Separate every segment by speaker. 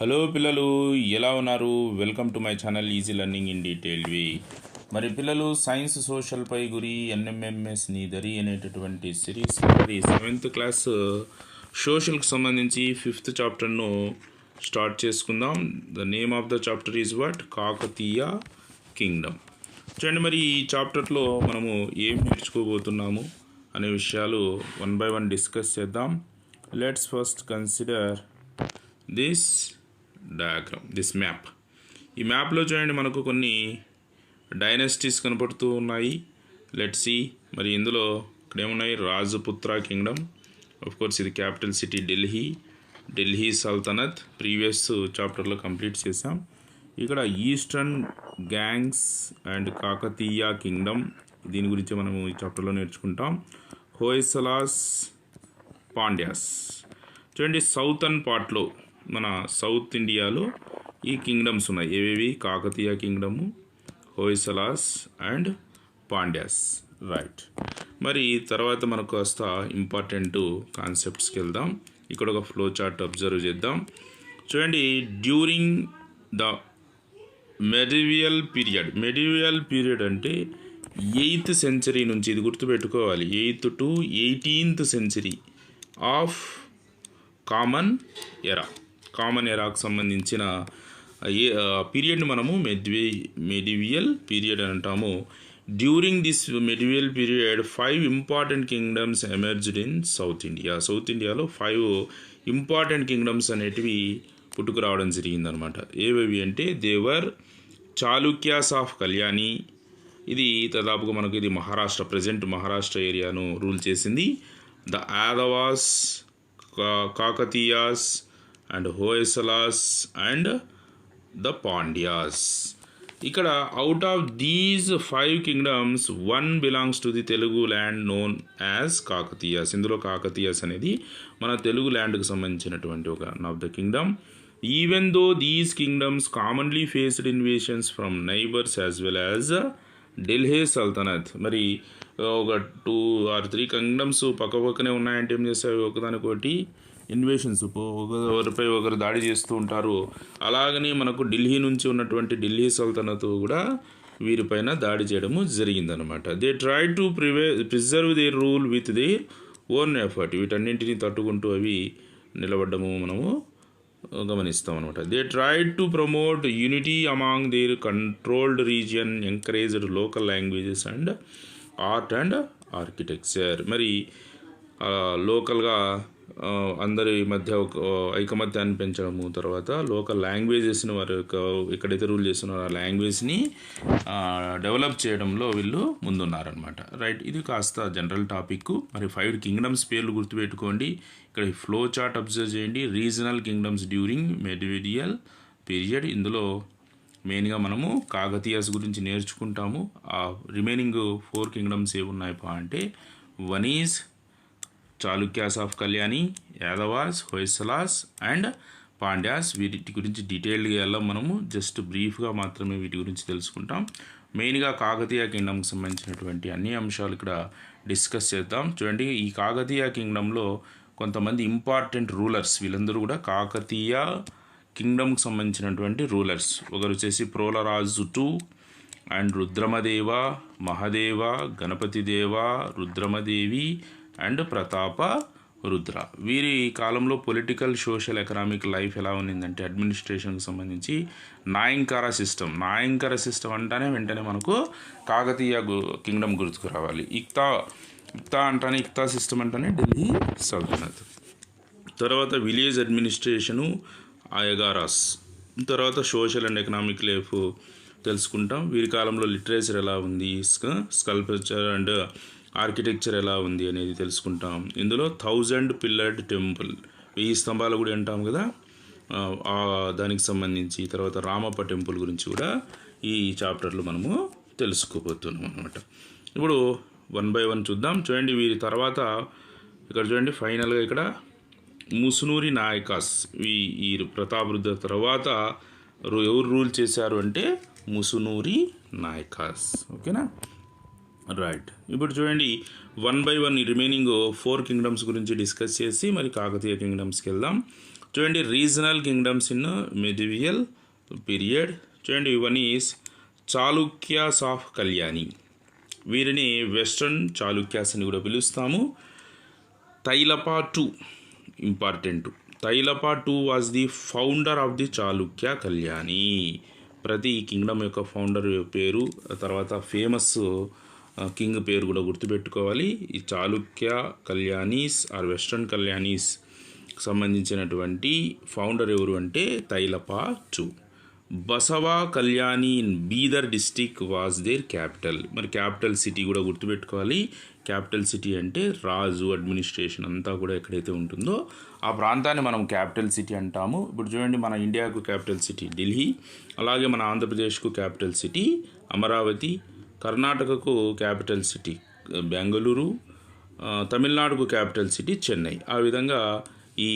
Speaker 1: Hello పిల్లలు ఎలా ఉన్నారు? Welcome to my channel easy learning in detail వి మరి పిల్లలు సైన్స్ సోషల్ పై గురి ఎన్ఎంఎంఎస్ నీదరి అనేటటువంటి సిరీస్ మరి సెవెంత్ క్లాస్ సోషల్కి సంబంధించి ఫిఫ్త్ చాప్టర్ను స్టార్ట్ చేసుకుందాం. The name of the chapter is what Kakatiya kingdom. చూడండి మరి ఈ చాప్టర్లో మనము ఏం నేర్చుకోబోతున్నాము అనే విషయాలు వన్ బై వన్ డిస్కస్ చేద్దాం. Let's first consider this diagram this map ఈ మ్యాప్లో చూడండి మనకు కొన్ని డైనస్టీస్ కనపడుతూ ఉన్నాయి. లెట్ సి మరి ఇందులో ఇక్కడ ఏమున్నాయి? రాజపుత్ర కింగ్డమ్. ఆఫ్ కోర్స్ ఇది capital city Delhi Delhi sultanate previous చాప్టర్లో కంప్లీట్ చేసాం ఇక్కడ eastern Gangas and Kakatiya kingdom దీని గురించి మనము ఈ చాప్టర్లో నేర్చుకుంటాం. హోయసలాస్ పాండ్యాస్ చూడండి సౌతర్న్ పార్ట్లో మన సౌత్ ఇండియాలో ఈ కింగ్డమ్స్ ఉన్నాయి. ఏవేవి? Kakatiya kingdom Hoysalas and Pandyas. Right మరి తర్వాత మనకు కాస్త ఇంపార్టెంట్ కాన్సెప్ట్స్కి వెళ్దాం. ఇక్కడ ఒక ఫ్లో చార్ట్ అబ్జర్వ్ చేద్దాం. చూడండి during the medieval period medieval period అంటే ఎయిత్ సెంచరీ నుంచి ఇది గుర్తుపెట్టుకోవాలి eighth to eighteenth century of common era. Common ఎరాకు సంబంధించిన ఏ పీరియడ్ని మనము మెడ్వి మెడివియల్ పీరియడ్ అని అంటాము. During this medieval period five important kingdoms emerged in South India South ఇండియాలో ఫైవ్ ఇంపార్టెంట్ కింగ్డమ్స్ అనేటివి పుట్టుకు రావడం జరిగిందనమాట. ఏవేవి అంటే దేవర్ చాళుక్యాస్ ఆఫ్ కళ్యాణి. ఇది దాదాపుగా మనకు ఇది మహారాష్ట్ర ప్రజెంట్ మహారాష్ట్ర ఏరియాను రూల్ చేసింది. The Yadavas Kakatiyas and Hoysalas and the Pandyas. ఇక్కడ out of these five kingdoms one belongs to the Telugu land known as Kakatiyas ఇందులో కాకతీయాస్ అనేది మన తెలుగు ల్యాండ్కు సంబంధించినటువంటి ఒక one of the kingdom even though these kingdoms commonly faced invasions from neighbours as well as Delhi sultanate మరి ఒక two are three kingdoms పక్క పక్కనే ఉన్నాయంటే ఏం చేస్తాయి? ఒకదానికోటి ఇన్వేషన్స్. ఒకరిపై ఒకరు దాడి చేస్తూ ఉంటారు. అలాగని మనకు ఢిల్లీ నుంచి ఉన్నటువంటి ఢిల్లీ సల్తనత్ కూడా వీరిపైన దాడి చేయడము జరిగిందనమాట they try to ప్రివే preserve their rule with the own effort వీటన్నింటినీ తట్టుకుంటూ అవి నిలబడ్డము మనము గమనిస్తాం అనమాట they try to promote unity among their controlled region encouraged local languages and art and architecture మరి లోకల్గా అందరి మధ్య ఒక ఐకమత్యాన్ని పెంచడము తర్వాత లోకల్ లాంగ్వేజెస్ని వారి యొక్క ఎక్కడైతే రూల్ చేస్తున్నారో ఆ లాంగ్వేజ్ని డెవలప్ చేయడంలో వీళ్ళు ముందున్నారనమాట రైట్ ఇది కాస్త జనరల్ టాపిక్ మరి ఫైవ్ కింగ్డమ్స్ పేర్లు గుర్తుపెట్టుకోండి. ఇక్కడ ఫ్లో చార్ట్ అబ్జర్వ్ చేయండి. Regional kingdoms during medieval period. ఇందులో మెయిన్గా మనము కాకతీయాస్ గురించి నేర్చుకుంటాము. ఆ రిమైనింగ్ ఫోర్ కింగ్డమ్స్ ఏమున్నాయి పా అంటే one is Chalukyas of Kalyani Yadavas Hoysalas and Pandyas వీటి గురించి డీటెయిల్డ్గా వెళ్ళాం మనము జస్ట్ బ్రీఫ్గా మాత్రమే వీటి గురించి తెలుసుకుంటాం. మెయిన్గా కాకతీయ కింగ్డమ్కి సంబంధించినటువంటి అన్ని అంశాలు ఇక్కడ డిస్కస్ చేద్దాం. చూడండి ఈ కాకతీయ కింగ్డంలో కొంతమంది ఇంపార్టెంట్ రూలర్స్ వీళ్ళందరూ కూడా కాకతీయ కింగ్డమ్కి సంబంధించినటువంటి రూలర్స్ ఒకరు వచ్చేసి Prolaraju two and Rudramadeva Mahadeva Ganapatideva Rudramadevi and Pratapa Rudra. వీరి కాలంలో పొలిటికల్ సోషల్ ఎకనామిక్ లైఫ్ ఎలా ఉన్నిందంటే అడ్మినిస్ట్రేషన్కి సంబంధించి నాయంకార సిస్టమ్. నాయంకార సిస్టమ్ అంటేనే వెంటనే మనకు కాకతీయ కింగ్డమ్ గుర్తుకు రావాలి. ఇక్తా ఇక్తా అంటానే ఇక్తా సిస్టమ్ అంటేనే ఢిల్లీ సల్తనత్. తర్వాత విలేజ్ అడ్మినిస్ట్రేషను అయగారాస్ తర్వాత సోషల్ అండ్ ఎకనామిక్ లైఫ్ తెలుసుకుంటాం. వీరి కాలంలో లిటరేచర్ ఎలా ఉంది? స్కల్పచర్ అండ్ ఆర్కిటెక్చర్ ఎలా ఉంది అనేది తెలుసుకుంటాం. ఇందులో థౌజండ్ పిల్లర్డ్ టెంపుల్. వెయ్యి స్తంభాల గుడి అంటాం కదా. దానికి సంబంధించి తర్వాత రామప్ప టెంపుల్ గురించి కూడా ఈ చాప్టర్లో మనము తెలుసుకోబోతున్నాం అనమాట ఇప్పుడు వన్ బై వన్ చూద్దాం. చూడండి వీరి తర్వాత ఇక్కడ చూడండి ఫైనల్గా ఇక్కడ ముసునూరి నాయకాస్ ఈ ఈ ప్రతాపరుద్ర తర్వాత ఎవరు రూల్ చేశారు అంటే ముసునూరి నాయకాస్. ఓకేనా? రైట్ ఇప్పుడు చూడండి one by one remaining four kingdoms గురించి డిస్కస్ చేసి మరి కాకతీయ కింగ్డమ్స్కి వెళ్దాం. చూడండి regional kingdoms in medieval period చూడండి one is Chalukyas of Kalyani వీరిని వెస్ట్రన్ చాళుక్యాస్ అని కూడా పిలుస్తాము. Tailapa two important Tailapa two was the founder of the Chalukya Kalyani ప్రతి కింగ్డమ్ యొక్క ఫౌండర్ పేరు తర్వాత ఫేమస్ కింగ్ పేరు కూడా గుర్తుపెట్టుకోవాలి. ఈ చాళుక్య కళ్యాణీస్ ఆర్ వెస్ట్రన్ కళ్యాణీస్ సంబంధించినటువంటి ఫౌండర్ ఎవరు అంటే Tailapa Basava Kalyani in Bidar district was their capital. మరి క్యాపిటల్ సిటీ కూడా గుర్తుపెట్టుకోవాలి. క్యాపిటల్ సిటీ అంటే రాజు అడ్మినిస్ట్రేషన్ అంతా కూడా ఎక్కడైతే ఉంటుందో ఆ ప్రాంతాన్ని మనం క్యాపిటల్ సిటీ అంటాము. ఇప్పుడు చూడండి మన ఇండియాకు క్యాపిటల్ సిటీ ఢిల్లీ అలాగే మన ఆంధ్రప్రదేశ్కు క్యాపిటల్ సిటీ అమరావతి కర్ణాటకకు క్యాపిటల్ సిటీ బెంగళూరు తమిళనాడుకు క్యాపిటల్ సిటీ చెన్నై. ఆ విధంగా ఈ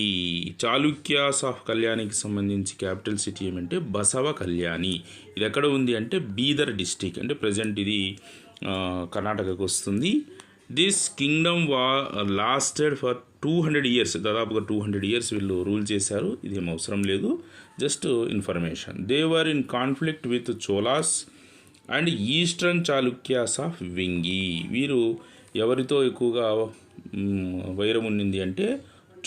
Speaker 1: చాళుక్యాస్ ఆఫ్ కళ్యాణికి సంబంధించి క్యాపిటల్ సిటీ ఏమంటే బసవ కళ్యాణి. ఇది ఎక్కడ ఉంది అంటే బీదర్ డిస్టిక్. అంటే ప్రజెంట్ ఇది కర్ణాటకకు వస్తుంది. దిస్ కింగ్డమ్ వా lasted for two hundred years దాదాపుగా టూ హండ్రెడ్ ఇయర్స్ వీళ్ళు రూల్ చేశారు. ఇదేం అవసరం లేదు. Just information they were in conflict with Cholas and eastern Chalukyas of Vengi. వీరు ఎవరితో ఎక్కువగా వైరం ఉండింది అంటే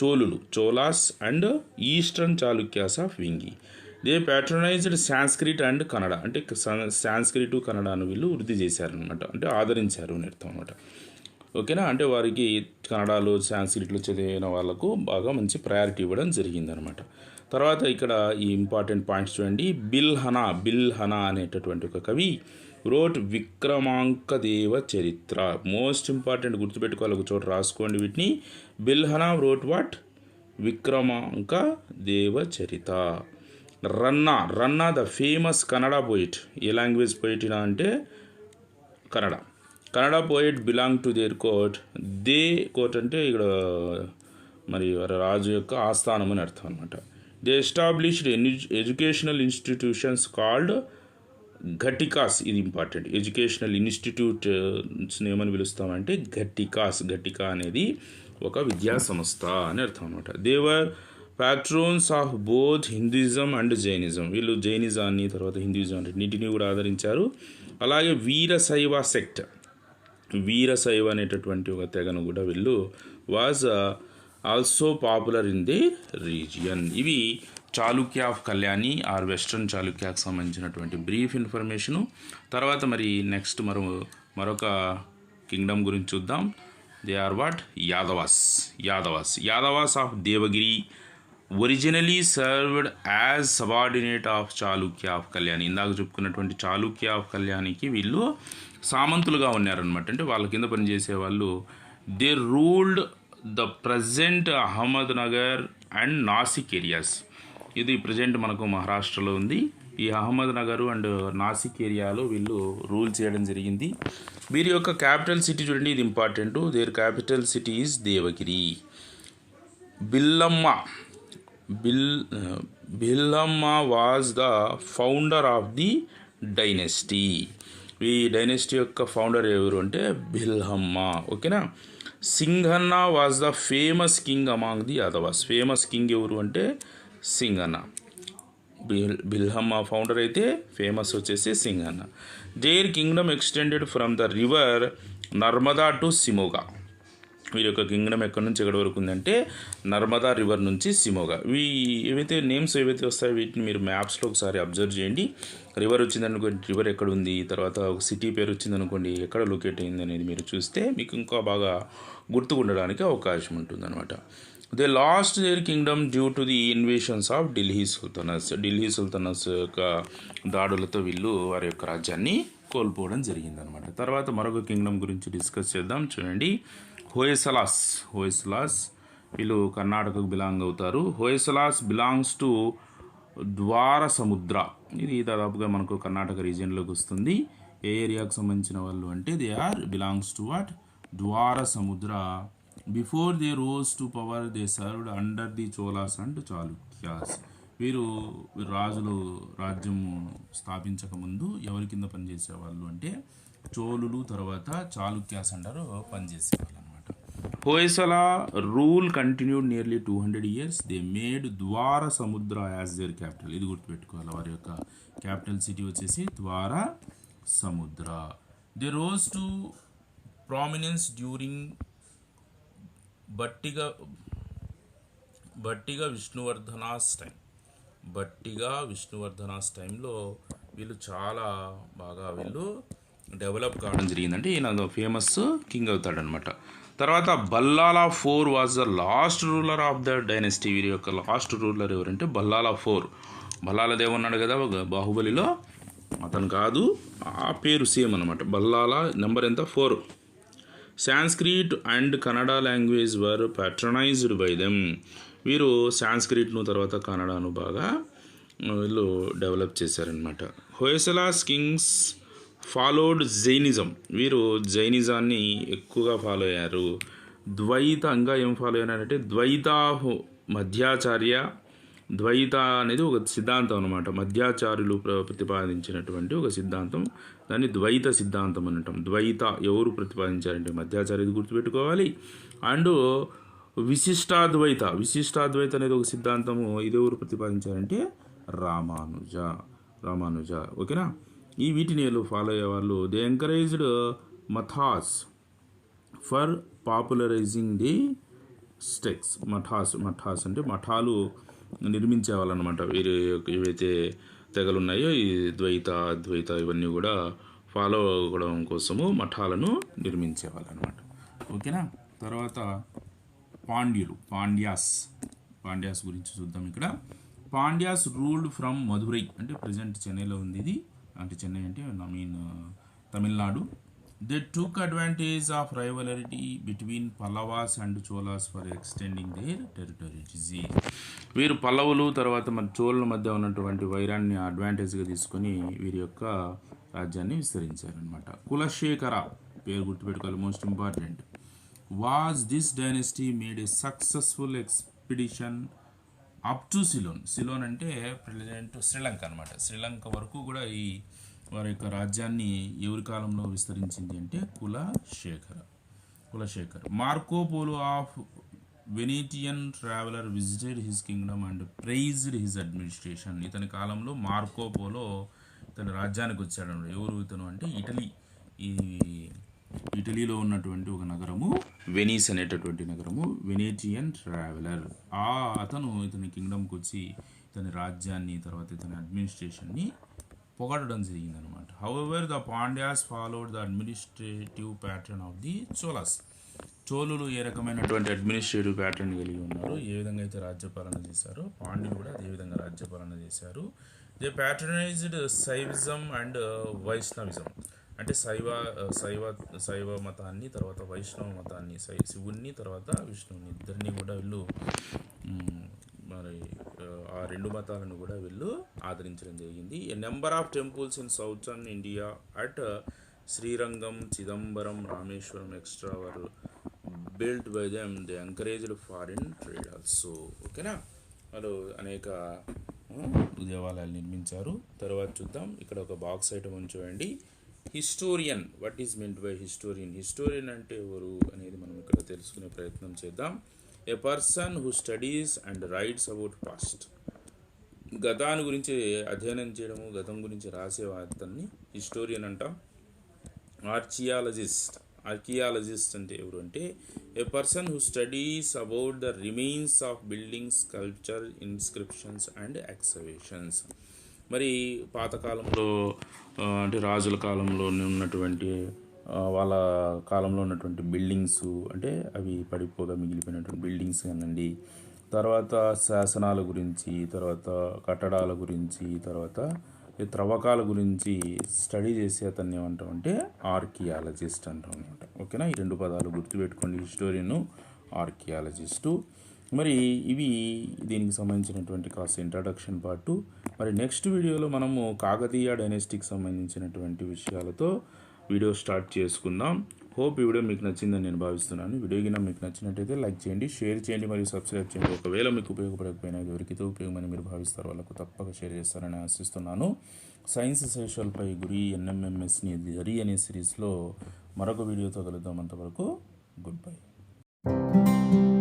Speaker 1: చోళులు. Cholas and eastern Chalukyas of Vengi. They patronised Sanskrit and Kannada. అంటే సాంస్క్రిట్ కన్నడను వీళ్ళు వృద్ధి చేశారనమాట అంటే ఆదరించారు అని అర్థం అనమాట ఓకేనా? అంటే వారికి కన్నడలో సాంస్క్రిట్లో చదివిన వాళ్ళకు బాగా మంచి ప్రయారిటీ ఇవ్వడం జరిగిందనమాట తర్వాత ఇక్కడ ఈ ఇంపార్టెంట్ పాయింట్స్ చూడండి. బిల్ హనా బిల్ హనా అనేటటువంటి ఒక కవి రోట్ విక్రమాంక దేవ చరిత్ర. మోస్ట్ ఇంపార్టెంట్ గుర్తుపెట్టుకోవాలి ఒక చోట రాసుకోండి వీటిని. బిల్హనా wrote what విక్రమాంక Deva Charita. Ranna Ranna the famous Kannada poet A language పోయిటినా అంటే? Kannada Kannada poet belong to their court their court అంటే ఇక్కడ మరి రాజు యొక్క ఆస్థానం అని అర్థం అనమాట they established educational institutions called ghatikas ఇది ఇంపార్టెంట్ ఎడ్యుకేషనల్ ఇన్స్టిట్యూట్స్ని ఏమని పిలుస్తామంటే ఘటికాస్ ఘటికా అనేది ఒక విద్యా సంస్థ అని అర్థం అనమాట they were patrons of both Hinduism and Jainism వీళ్ళు జైనిజాన్ని తర్వాత హిందూయిజం రెండింటిని కూడా ఆదరించారు. అలాగే వీరశైవ సెక్ట్ వీరశైవ అనేటటువంటి ఒక తెగను కూడా వీళ్ళు was also popular in the region ఇవి Chalukya of Kalyani or western చాళుక్యకు సంబంధించినటువంటి బ్రీఫ్ ఇన్ఫర్మేషను తర్వాత మరి నెక్స్ట్ మరో మరొక కింగ్డమ్ గురించి చూద్దాం. They are what Yadavas. Yadavas. Yadavas of Devagiri. Originally served as subordinate of Chalukya of Kalyani. ఇందాక చెప్పుకున్నటువంటి చాళుక్య ఆఫ్ కళ్యాణికి వీళ్ళు సామంతులుగా ఉన్నారనమాట అంటే వాళ్ళ కింద పనిచేసే వాళ్ళు they ruled the present Ahmednagar and Nashik areas. ఇది ప్రజెంట్ మనకు మహారాష్ట్రలో ఉంది. ఈ అహ్మద్ నగర్ అండ్ నాసిక్ ఏరియాలో వీళ్ళు రూల్ చేయడం జరిగింది. వీరి యొక్క క్యాపిటల్ సిటీ చూడండి ఇది important. Their capital city is Devagiri. Bhillama bill Bhillama was the founder of the dynasty. ఈ డైనెస్టీ యొక్క ఫౌండర్ ఎవరు అంటే బిల్హమ్మ ఓకేనా? Singhana was the famous king among the Yadavas famous king ఎవరు అంటే సింగన్న బిల్ బిల్హమ్మ ఫౌండర్ అయితే ఫేమస్ వచ్చేసి Singhana their kingdom extended from the river Narmada to Shimoga వీరి యొక్క కింగ్డమ్ ఎక్కడి నుంచి ఎక్కడి వరకు ఉందంటే నర్మదా రివర్ నుంచి సిమోగా. ఇవి ఏవైతే నేమ్స్ ఏవైతే వస్తాయో వీటిని మీరు మ్యాప్స్లో ఒకసారి అబ్జర్వ్ చేయండి. రివర్ వచ్చిందనుకోండి రివర్ ఎక్కడ ఉంది? తర్వాత ఒక సిటీ పేరు వచ్చిందనుకోండి ఎక్కడ లొకేట్ అయింది అనేది మీరు చూస్తే మీకు ఇంకా బాగా గుర్తుకుండడానికి అవకాశం ఉంటుందన్నమాట. They lost their kingdom due to the invasions of Delhi sultans. Delhi sultans యొక్క దాడులతో వీళ్ళు వారి యొక్క రాజ్యాన్ని కోల్పోవడం జరిగిందనమాట. తర్వాత మరొక కింగ్డమ్ గురించి డిస్కస్ చేద్దాం. చూడండి. హోయసలాస్ హోయసలాస్. వీళ్ళు కర్ణాటకకు బిలాంగ్ అవుతారు. హోయసలాస్ బిలాంగ్స్ టు ద్వార సముద్ర ఇది దాదాపుగా మనకు కర్ణాటక రీజియన్లోకి వస్తుంది. ఏ ఏరియాకు సంబంధించిన వాళ్ళు అంటే they are belongs to what? Dwara Samudra before they rose to power they served under the Cholas and Chalukyas. వీరు రాజులు రాజ్యము స్థాపించక ముందు ఎవరి కింద పనిచేసేవాళ్ళు అంటే చోళులు తర్వాత చాళుక్యాస్ అంటారు పనిచేసేవాళ్ళు అనమాట Hoysala rule continued nearly two hundred years they made Dwara Samudra as there capital ఇది గుర్తుపెట్టుకోవాలి? వారి యొక్క క్యాపిటల్ సిటీ వచ్చేసి ద్వార సముద్ర they rose to prominence during బట్టిగా బట్టిగా Vishnuvardhana's time బట్టిగా విష్ణువర్ధనాస్ టైంలో వీళ్ళు చాలా బాగా వీళ్ళు డెవలప్ కావడం జరిగిందంటే ఈయన ఫేమస్ కింగ్ అవుతాడనమాట తర్వాత Ballala four was the last ruler of the dynasty వీరి యొక్క లాస్ట్ రూలర్ ఎవరంటే బల్లాలా ఫోర్. బల్లాల దేవ్ ఉన్నాడు కదా ఒక బాహుబలిలో. అతను కాదు ఆ పేరు సేమ్ అనమాట బల్లాలా నెంబర్ ఎంత? Four Sanskrit and Kannada language were patronised by them వీరు సాంస్క్రిట్ను తర్వాత కన్నడను బాగా వీళ్ళు డెవలప్ చేశారనమాట హోయసలాస్ కింగ్స్ ఫాలోడ్ జైనిజం. వీరు జైనిజాన్ని ఎక్కువగా ఫాలో అయ్యారు. ద్వైత ఇంకా ఏం ఫాలో అయ్యారంటే ద్వైత మధ్యాచార్య ద్వైత అనేది ఒక సిద్ధాంతం అనమాట మధ్యాచార్యులు ప్ర- ప్రతిపాదించినటువంటి ఒక సిద్ధాంతం. దాన్ని ద్వైత సిద్ధాంతం అనటం. ద్వైత ఎవరు ప్రతిపాదించారంటే మధ్యాచార్యులు గుర్తుపెట్టుకోవాలి. అండ్ విశిష్టాద్వైత విశిష్టాద్వైత అనేది ఒక సిద్ధాంతము. ఇది ఎవరు ప్రతిపాదించారంటే రామానుజ రామానుజ. ఓకేనా? ఈ వీటిని వీళ్ళు ఫాలో అయ్యే వాళ్ళు they encouraged mathas for popularising the sects mathas mathas అంటే మఠాలు నిర్మించేవాళ్ళనమాట. వీరు ఏవైతే తెగలు ఉన్నాయో ఈ ద్వైత అద్వైత ఇవన్నీ కూడా ఫాలో అవ్వడం కోసము మఠాలను నిర్మించేవాళ్ళనమాట. ఓకేనా? తర్వాత పాండ్యులు పాండ్యాస్. పాండ్యాస్ గురించి చూద్దాం ఇక్కడ. పాండ్యాస్ రూల్డ్ ఫ్రమ్ మధురై అంటే ప్రజెంట్ చెన్నైలో ఉంది ఇది. అంటే చెన్నై అంటే I mean uh, Tamil Nadu. They took advantage of rivalry between Pallavas and Cholas for extending their territories వీరు పల్లవులు తర్వాత మన చోళ్ళ మధ్య ఉన్నటువంటి వైరాన్ని అడ్వాంటేజ్గా తీసుకొని వీరి యొక్క రాజ్యాన్ని విస్తరించారనమాట కులశేఖర పేరు గుర్తుపెట్టుకోవాలి. Most important was this dynasty made a successful expedition up to Ceylon Ceylon అంటే ప్రజెంట్ శ్రీలంక అనమాట శ్రీలంక వరకు కూడా ఈ వారి యొక్క రాజ్యాన్ని ఎవరి కాలంలో విస్తరించింది అంటే Kulasekhara Kulasekhar. Marco Polo of Venetian traveller visited his kingdom and praised his administration ఇతని కాలంలో మార్కోపోలో ఇతను రాజ్యానికి వచ్చాడు ఎవరు ఇతను అంటే? ఇటలీ ఈ ఇటలీలో ఉన్నటువంటి ఒక నగరము వెనీస్ అనేటటువంటి నగరము వెనేటియన్ ట్రావెలర్. ఆ అతను ఇతని కింగ్డమ్కి వచ్చి ఇతని రాజ్యాన్ని తర్వాత ఇతని అడ్మినిస్ట్రేషన్ని పొగడడం జరిగిందనమాట however the Pandyas followed the administrative pattern of the Cholas చోళులు ఏ రకమైనటువంటి అడ్మినిస్ట్రేటివ్ ప్యాటర్న్ కలిగి ఉన్నారు ఏ విధంగా అయితే రాజ్యపాలన చేశారో పాండ్యులు కూడా అదే విధంగా రాజ్యపాలన చేశారు. They patronized Shaivism and Vaishnavism అంటే శైవ శైవ శైవ మతాన్ని తర్వాత వైష్ణవ మతాన్ని శై శివుణ్ణి తర్వాత విష్ణువుని. ఇద్దరిని కూడా వీళ్ళు మరి ఆ, రెండు మతాలను కూడా వీళ్ళు ఆదరించడం జరిగింది. Number of temples in southern India at Srirangam Chidambaram Rameswaram extra were built by them. The encouraged foreign trade also ఓకేనా? వాళ్ళు అనేక దేవాలయాలు నిర్మించారు. తర్వాత చూద్దాం. ఇక్కడ ఒక బాక్స్ ఐటమ్ ఉంచండి historian. What is mean by historian? Historian అంటే ఎవరు అనేది మనం ఇక్కడ తెలుసుకునే ప్రయత్నం చేద్దాం. A person who studies and writes about past గతాన్ని గురించి అధ్యయనం చేయడము గతం గురించి రాసే అతన్ని హిస్టోరియన్ అంటాం. ఆర్చియాలజిస్ట్ ఆర్కియాలజిస్ట్ అంటే ఎవరు అంటే a person who studies about the remains of buildings culture inscriptions and excavations మరి పాతకాలంలో అంటే రాజుల కాలంలో ఉన్నటువంటి వాళ్ళ కాలంలో ఉన్నటువంటి బిల్డింగ్స్ అంటే అవి పడిపోగా మిగిలిపోయినటువంటి బిల్డింగ్స్ కానండి. తర్వాత శాసనాల గురించి తర్వాత కట్టడాల గురించి తర్వాత ఈ త్రవ్వకాల గురించి స్టడీ చేసే అతన్ని ఏమంటాం అంటే ఆర్కియాలజిస్ట్ అంటాం అనమాట ఓకేనా? ఈ రెండు పదాలు గుర్తుపెట్టుకోండి. హిస్టోరియన్ ఆర్కియాలజిస్టు మరి ఇవి దీనికి సంబంధించినటువంటి కాస్త ఇంట్రడక్షన్ పార్టు మరి నెక్స్ట్ వీడియోలో మనము కాకతీయ డైనెస్టీకి సంబంధించినటువంటి విషయాలతో వీడియో స్టార్ట్ చేసుకుందాం. హోప్ ఈ వీడియో మీకు నచ్చిందని నేను భావిస్తున్నాను. వీడియో కింద మీకు నచ్చినట్టయితే లైక్ చేయండి షేర్ చేయండి మరియు సబ్స్క్రైబ్ చేయండి. ఒకవేళ మీకు ఉపయోగపడకపోయినా ఇది ఎవరికైతే ఉపయోగమని మీరు భావిస్తారు వాళ్ళకు తప్పక షేర్ చేస్తారని ఆశిస్తున్నాను. సైన్స్ సోషల్పై గురి ఎన్ఎంఎంఎస్ని జరి అనే సిరీస్లో మరొక వీడియోతో కలుద్దాం అంతవరకు గుడ్ బై you